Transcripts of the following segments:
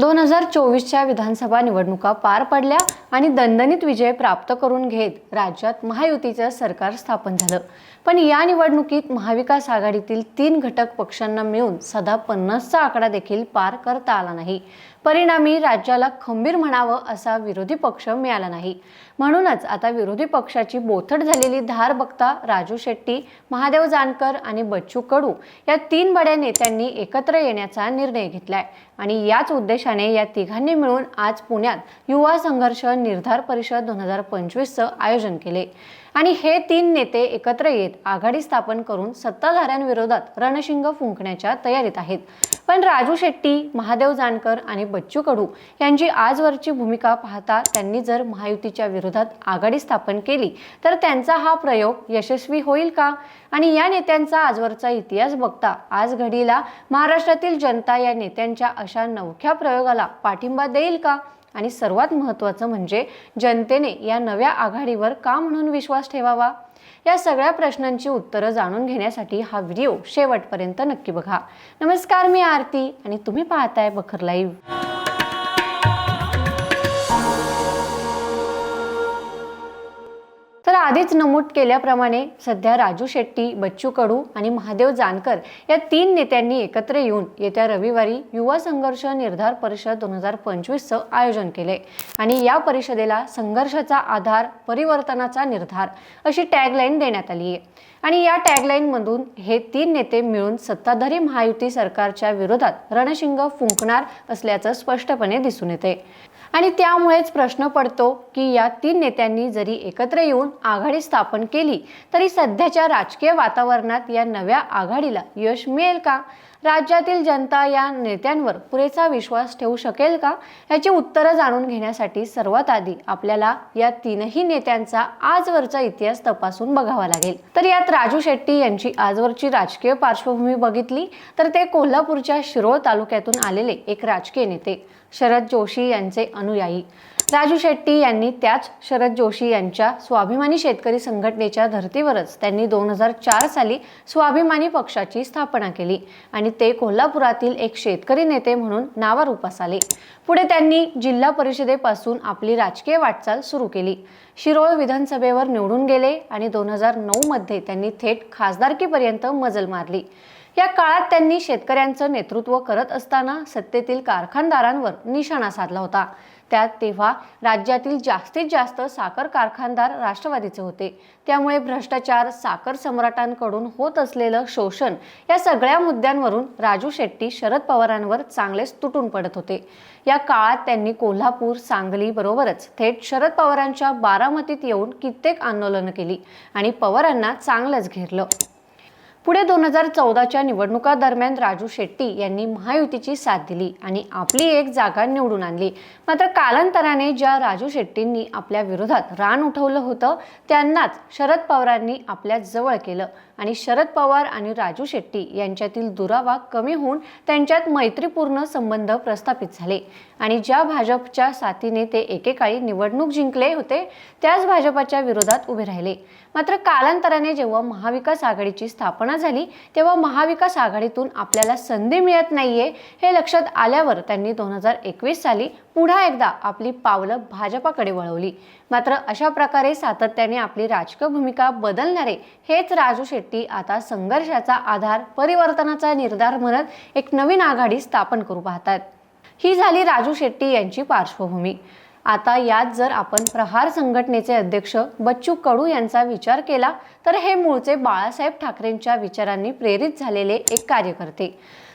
दोन हजार चोवीसच्या विधानसभा निवडणुका पार पडल्या आणि दणदणीत विजय प्राप्त करून घेत राज्यात महायुतीचं सरकार स्थापन झालं. पण या निवडणुकीत महाविकास आघाडीतील तीन घटक पक्षांना मिळून सदा पन्नासचा आकडा देखील पार करता आला नाही. परिणामी राज्याला खंबीर म्हणावं असा विरोधी पक्ष मिळाला नाही. म्हणूनच आता विरोधी पक्षाची बोथट झालेली धार बघता राजू शेट्टी महादेव जानकर आणि बच्चू कडू या तीन बड्या नेत्यांनी एकत्र येण्याचा निर्णय घेतलाय आणि याच उद्देशाने या तिघांनी मिळून आज पुण्यात युवा संघर्ष निर्धार परिषद दोन हजार पंचवीसचं आयोजन केले. आणि हे तीन नेते एकत्र येत आघाडी स्थापन करून सत्ताधाऱ्यांविरोधात रणशिंग फुंकण्याच्या तयारीत आहेत. पण राजू शेट्टी महादेव जानकर आणि बच्चू कडू यांची आजवरची भूमिका पाहता त्यांनी जर महायुतीच्या विरोधात आघाडी स्थापन केली तर त्यांचा हा प्रयोग यशस्वी होईल का? आणि या नेत्यांचा आजवरचा इतिहास बघता आज घडीला महाराष्ट्रातील जनता या नेत्यांच्या अशा नवख्या प्रयोगाला पाठिंबा देईल का? आणि सर्वात महत्त्वाचं म्हणजे जनतेने या नव्या आघाडीवर का म्हणून विश्वास ठेवावा? या सगळ्या प्रश्नांची उत्तरं जाणून घेण्यासाठी हा व्हिडिओ शेवटपर्यंत नक्की बघा. नमस्कार मी आरती आणि तुम्ही पाहताय बखर लाईव्ह. आधीच नमूद केल्याप्रमाणे सध्या राजू शेट्टी बच्चू कडू आणि महादेव जानकर या तीन नेत्यांनी एकत्र येऊन येत्या रविवारी युवा संघर्ष निर्धार परिषद दोन हजार पंचवीसचं आयोजन केले. आणि या परिषदेला संघर्षाचा आधार परिवर्तनाचा निर्धार अशी टॅगलाईन देण्यात आली आहे आणि या टॅगलाईनमधून हे तीन नेते मिळून सत्ताधारी महायुती सरकारच्या विरोधात रणशिंग फुंकणार असल्याचं स्पष्टपणे दिसून येते. आणि त्यामुळेच प्रश्न पडतो की या तीन नेत्यांनी जरी एकत्र येऊन आघाडी स्थापन केली तरी सध्याच्या राजकीय वातावरणात या नव्या आघाडीला यश मिळेल का? राज्यातील जनता या नेत्यांवर पुरेसा विश्वास ठेवू शकेल का? याची उत्तरं जाणून घेण्यासाठी सर्वात आधी आपल्याला या तीनही नेत्यांचा आजवरचा इतिहास तपासून बघावा लागेल. तर यात राजू शेट्टी यांची आजवरची राजकीय पार्श्वभूमी बघितली तर ते कोल्हापूरच्या शिरोळ तालुक्यातून आलेले एक राजकीय नेते शरद जोशी यांचे अनुयायी. राजू शेट्टी यांनी त्याच शरद जोशी यांच्या स्वाभिमानी शेतकरी संघटनेच्या धर्तीवरच त्यांनी दोन हजार चार साली स्वाभिमानी पक्षाची स्थापना केली आणि ते कोल्हापुरातील एक शेतकरी नेते म्हणून नावारूपास आले. पुढे त्यांनी जिल्हा परिषदेपासून आपली राजकीय वाटचाल सुरू केली. शिरोळ विधानसभेवर निवडून गेले आणि दोन हजार नऊमध्ये त्यांनी थेट खासदारकीपर्यंत मजल मारली. या काळात त्यांनी शेतकऱ्यांचं नेतृत्व करत असताना सत्तेतील कारखानदारांवर निशाणा साधला होता. त्यात तेव्हा राज्यातील जास्तीत जास्त साखर कारखानदार राष्ट्रवादीचे होते. त्यामुळे भ्रष्टाचार साखर सम्राटांकडून होत असलेलं शोषण या सगळ्या मुद्द्यांवरून राजू शेट्टी शरद पवारांवर चांगलेच तुटून पडत होते. या काळात त्यांनी कोल्हापूर सांगली बरोबरच थेट शरद पवारांच्या बारामतीत येऊन कित्येक आंदोलनं केली आणि पवारांना चांगलंच घेरलं. पुढे दोन हजार चौदाच्या निवडणुकादरम्यान राजू शेट्टी यांनी महायुतीची साथ दिली आणि आपली एक जागा निवडून आणली. मात्र कालांतराने ज्या राजू शेट्टींनी आपल्या विरोधात रान उठवलं होतं त्यांनाच शरद पवारांनी आपल्या जवळ केलं आणि शरद पवार आणि राजू शेट्टी यांच्यातील दुरावा कमी होऊन त्यांच्यात मैत्रीपूर्ण संबंध प्रस्थापित झाले. आणि ज्या भाजपच्या साथीने ते एकेकाळी निवडणूक जिंकले होते त्याच भाजपाच्या विरोधात उभे राहिले. मात्र कालांतराने जेव्हा महाविकास आघाडीची स्थापना झाली तेव्हा महाविकास आघाडीतून आपल्याला संधी मिळत नाहीये हे लक्षात आल्यावर त्यांनी दोन हजार एकवीस साली पुन्हा एकदा आपली पावलं भाजपाकडे वळवली. मात्र अशा प्रकारे सातत्याने आपली राजकीय भूमिका बदलणारे हेच राजू शेट्टी आता संघर्षाचा आधार परिवर्तनाचा निर्धार म्हणत एक नवीन आघाडी स्थापन करू पाहतात. ही झाली राजू शेट्टी यांची पार्श्वभूमी. आता यात जर आपण प्रहार संघटनेचे अध्यक्ष बच्चू कडू यांचा विचार केला तर हे मूळचे बाळासाहेब ठाकरेंच्या विचारांनी प्रेरित झालेले एक कार्यकर्ते.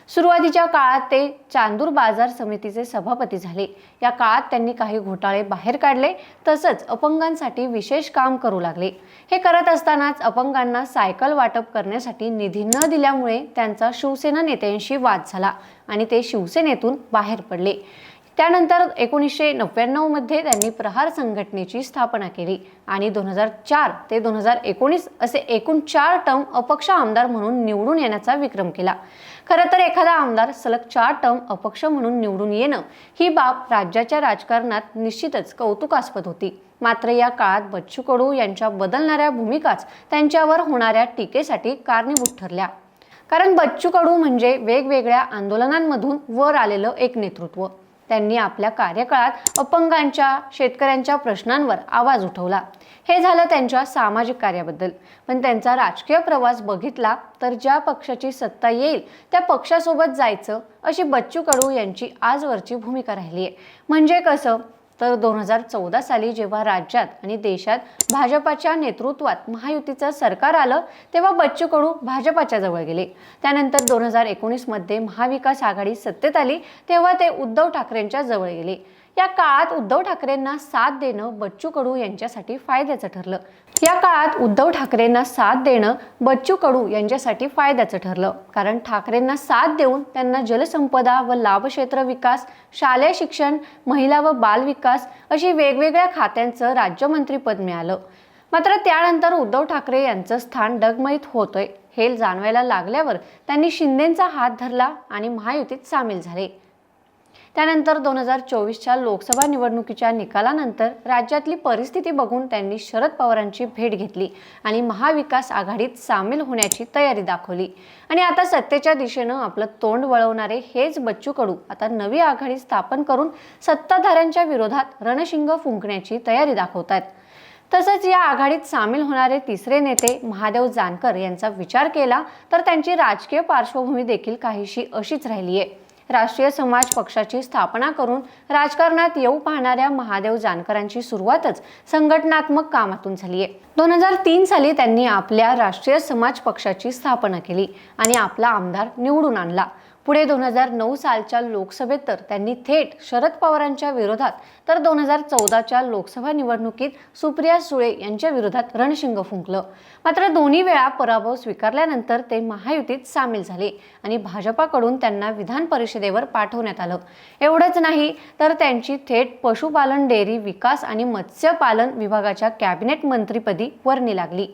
सुरुवातीच्या काळात ते चांदूर बाजार समितीचे सभापती झाले. या काळात त्यांनी काही घोटाळे बाहेर काढले तसंच अपंगांसाठी विशेष काम करू लागले. हे करत असतानाच अपंगांना सायकल वाटप करण्यासाठी निधी न दिल्यामुळे त्यांचा शिवसेना नेत्यांशी वाद झाला आणि ते शिवसेनेतून बाहेर पडले. त्यानंतर एकोणीसशे नव्याण्णवमध्ये त्यांनी प्रहार संघटनेची स्थापना केली. आणि दोन हजार चार ते दोन हजार एकोणीस असे एकूण चार टर्म अपक्ष आमदार म्हणून निवडून येण्याचा विक्रम केला. खरं तर एखादा आमदार सलग चार टर्म अपक्ष म्हणून निवडून येणं ही बाब राज्याच्या राजकारणात निश्चितच कौतुकास्पद होती. मात्र या काळात बच्चू कडू यांच्या बदलणाऱ्या भूमिकाच त्यांच्यावर होणाऱ्या टीकेसाठी कारणीभूत ठरल्या. कारण बच्चू कडू म्हणजे वेगवेगळ्या आंदोलनांमधून वर आलेलं एक नेतृत्व. त्यांनी आपल्या कार्यकाळात अपंगांच्या शेतकऱ्यांच्या प्रश्नांवर आवाज उठवला. हे झालं त्यांच्या सामाजिक कार्याबद्दल. पण त्यांचा राजकीय प्रवास बघितला तर ज्या पक्षाची सत्ता येईल त्या पक्षासोबत जायचं अशी बच्चू कडू यांची आजवरची भूमिका राहिली आहे म्हणजे कसं? तर दोन हजार चौदा साली जेव्हा राज्यात आणि देशात भाजपाच्या नेतृत्वात महायुतीचं सरकार आलं तेव्हा बच्चू कडू भाजपाच्या जवळ गेले. त्यानंतर दोन हजार एकोणीसमध्ये महाविकास आघाडी सत्तेत आली तेव्हा ते उद्धव ठाकरेंच्या जवळ गेले. या काळात उद्धव ठाकरेंना साथ देणं बच्चू कडू यांच्यासाठी फायद्याचं ठरलं. या काळात उद्धव ठाकरेंना साथ देणं बच्चू कडू यांच्यासाठी फायद्याचं ठरलं. कारण ठाकरेंना साथ देऊन त्यांना जलसंपदा व लाभक्षेत्र विकास शालेय शिक्षण महिला व बाल विकास अशी वेगवेगळ्या खात्यांचं राज्यमंत्रीपद मिळालं. मात्र त्यानंतर उद्धव ठाकरे यांचं स्थान डगमईत होतोय. हे जाणवायला लागल्यावर त्यांनी शिंदेंचा हात धरला आणि महायुतीत सामील झाले. त्यानंतर दोन हजार चोवीसच्या लोकसभा निवडणुकीच्या निकालानंतर राज्यातली परिस्थिती बघून त्यांनी शरद पवारांची भेट घेतली आणि महाविकास आघाडीत सामील होण्याची तयारी दाखवली. आणि आता सत्तेच्या दिशेनं आपलं तोंड वळवणारे हेच बच्चू कडू आता नवी आघाडी स्थापन करून सत्ताधाऱ्यांच्या विरोधात रणशिंग फुंकण्याची तयारी दाखवतात तसंच या आघाडीत सामील होणारे तिसरे नेते महादेव जानकर यांचा विचार केला तर त्यांची राजकीय पार्श्वभूमी देखील काहीशी अशीच राहिली आहे राष्ट्रीय समाज पक्षाची स्थापना करून राजकारणात येऊ पाहणाऱ्या महादेव जानकरांची सुरुवातच संघटनात्मक कामातून झाली आहे. दोन हजार तीन साली त्यांनी आपल्या राष्ट्रीय समाज पक्षाची स्थापना केली आणि आपला आमदार निवडून आणला. पुढे दोन हजार नऊ सालच्या लोकसभेत तर त्यांनी थेट शरद पवारांच्या विरोधात तर दोन हजार चौदाच्या लोकसभा निवडणुकीत सुप्रिया सुळे यांच्या विरोधात रणशिंग फुंकलं. मात्र दोन्ही वेळा पराभव स्वीकारल्यानंतर ते महायुतीत सामील झाले आणि भाजपाकडून त्यांना विधान परिषदेवर पाठवण्यात आलं. एवढंच नाही तर त्यांची थेट पशुपालन डेअरी विकास आणि मत्स्यपालन विभागाच्या कॅबिनेट मंत्रीपदी वर्णी लागली.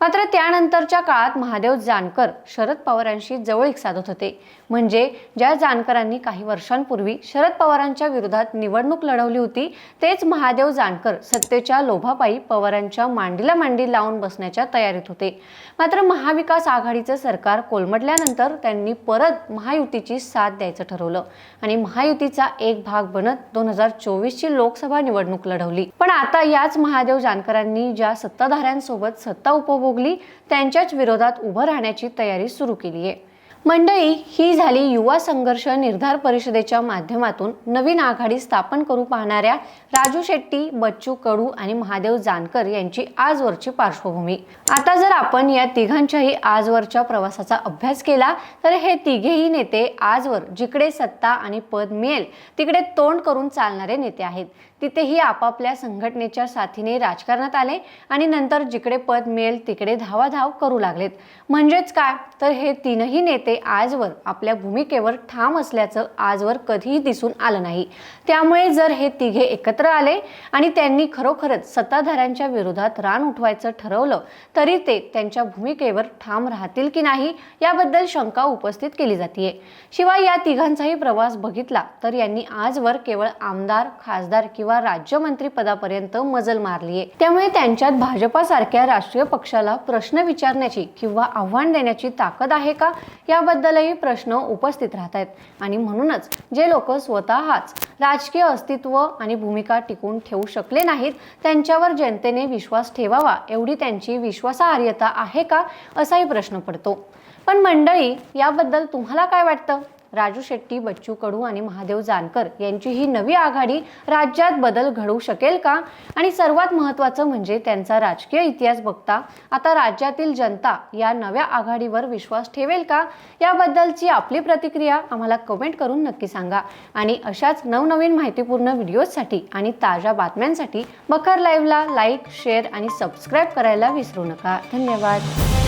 मात्र त्यानंतरच्या काळात महादेव जानकर शरद पवारांशी जवळीक साधत होते. म्हणजे ज्या जानकरांनी काही वर्षांपूर्वी शरद पवारांच्या विरोधात निवडणूक लढवली होती तेच महादेव जानकर सत्तेच्या लोभापायी पवारांच्या मांडीला मांडी लावून बसण्याच्या तयारीत होते. मात्र महाविकास आघाडीचं सरकार कोलमडल्यानंतर त्यांनी परत महायुतीची साथ द्यायचं ठरवलं आणि महायुतीचा एक भाग बनत दोन हजार चोवीसची लोकसभा निवडणूक लढवली. पण आता याच महादेव जानकरांनी ज्या सत्ताधाऱ्यांसोबत सत्ता उपभोग उपभोगली त्यांच्याच विरोधात उभं राहण्याची तयारी सुरू केली आहे. मंडळी ही झाली युवा संघर्ष निर्धार परिषदेच्या माध्यमातून नवीन आघाडी स्थापन करू पाहणाऱ्या राजू शेट्टी बच्चू कडू आणि महादेव जानकर यांची आजवरची पार्श्वभूमी. आता जर आपण या तिघांच्याही आजवरच्या प्रवासाचा अभ्यास केला तर हे तिघेही नेते आजवर जिकडे सत्ता आणि पद मिळेल तिकडे तोंड करून चालणारे नेते आहेत. तिथेही आपापल्या संघटनेच्या साथीने राजकारणात आले आणि नंतर जिकडे पद मिळेल तिकडे धावाधाव करू लागलेत. म्हणजेच काय? तर हे तीनही नेते आजवर आपल्या भूमिकेवर ठाम असल्याचं आजवर कधीही दिसून आलं नाही. त्यामुळे जर हे तिघे एकत्र आले आणि त्यांनी खरोखरच सत्ताधाऱ्यांच्या विरोधात रान उठवायचं ठरवलं तरी ते त्यांच्या भूमिकेवर ठाम राहतील की नाही याबद्दल शंका उपस्थित केली जाते शिवाय या तिघांचाही प्रवास बघितला तर यांनी आजवर केवळ आमदार खासदार किंवा राज्यमंत्री पदापर्यंत मजल मारली आहे त्यामुळे त्यांच्यात भाजपासारख्या राष्ट्रीय पक्षाला प्रश्न विचारण्याची किंवा आव्हान देण्याची ताकद आहे का? याबद्दलही प्रश्न उपस्थित राहत आहेत आणि म्हणूनच जे लोक स्वतःच राजकीय अस्तित्व आणि भूमिका टिकून ठेवू शकले नाहीत त्यांच्यावर जनतेने विश्वास ठेवावा एवढी त्यांची विश्वासार्हता आहे का? असाही प्रश्न पडतो. पण मंडळी याबद्दल तुम्हाला काय वाटतं? राजू शेट्टी बच्चू कडू आणि महादेव जानकर यांची ही नवी आघाडी राज्यात बदल घडवू शकेल का? आणि सर्वात महत्त्वाचं म्हणजे त्यांचा राजकीय इतिहास बघता आता राज्यातील जनता या नव्या आघाडीवर विश्वास ठेवेल का? याबद्दलची आपली प्रतिक्रिया आम्हाला कमेंट करून नक्की सांगा. आणि अशाच नवनवीन माहितीपूर्ण व्हिडिओजसाठी आणि ताज्या बातम्यांसाठी बखर लाईव्हला लाईक शेअर आणि सबस्क्राईब करायला विसरू नका. धन्यवाद.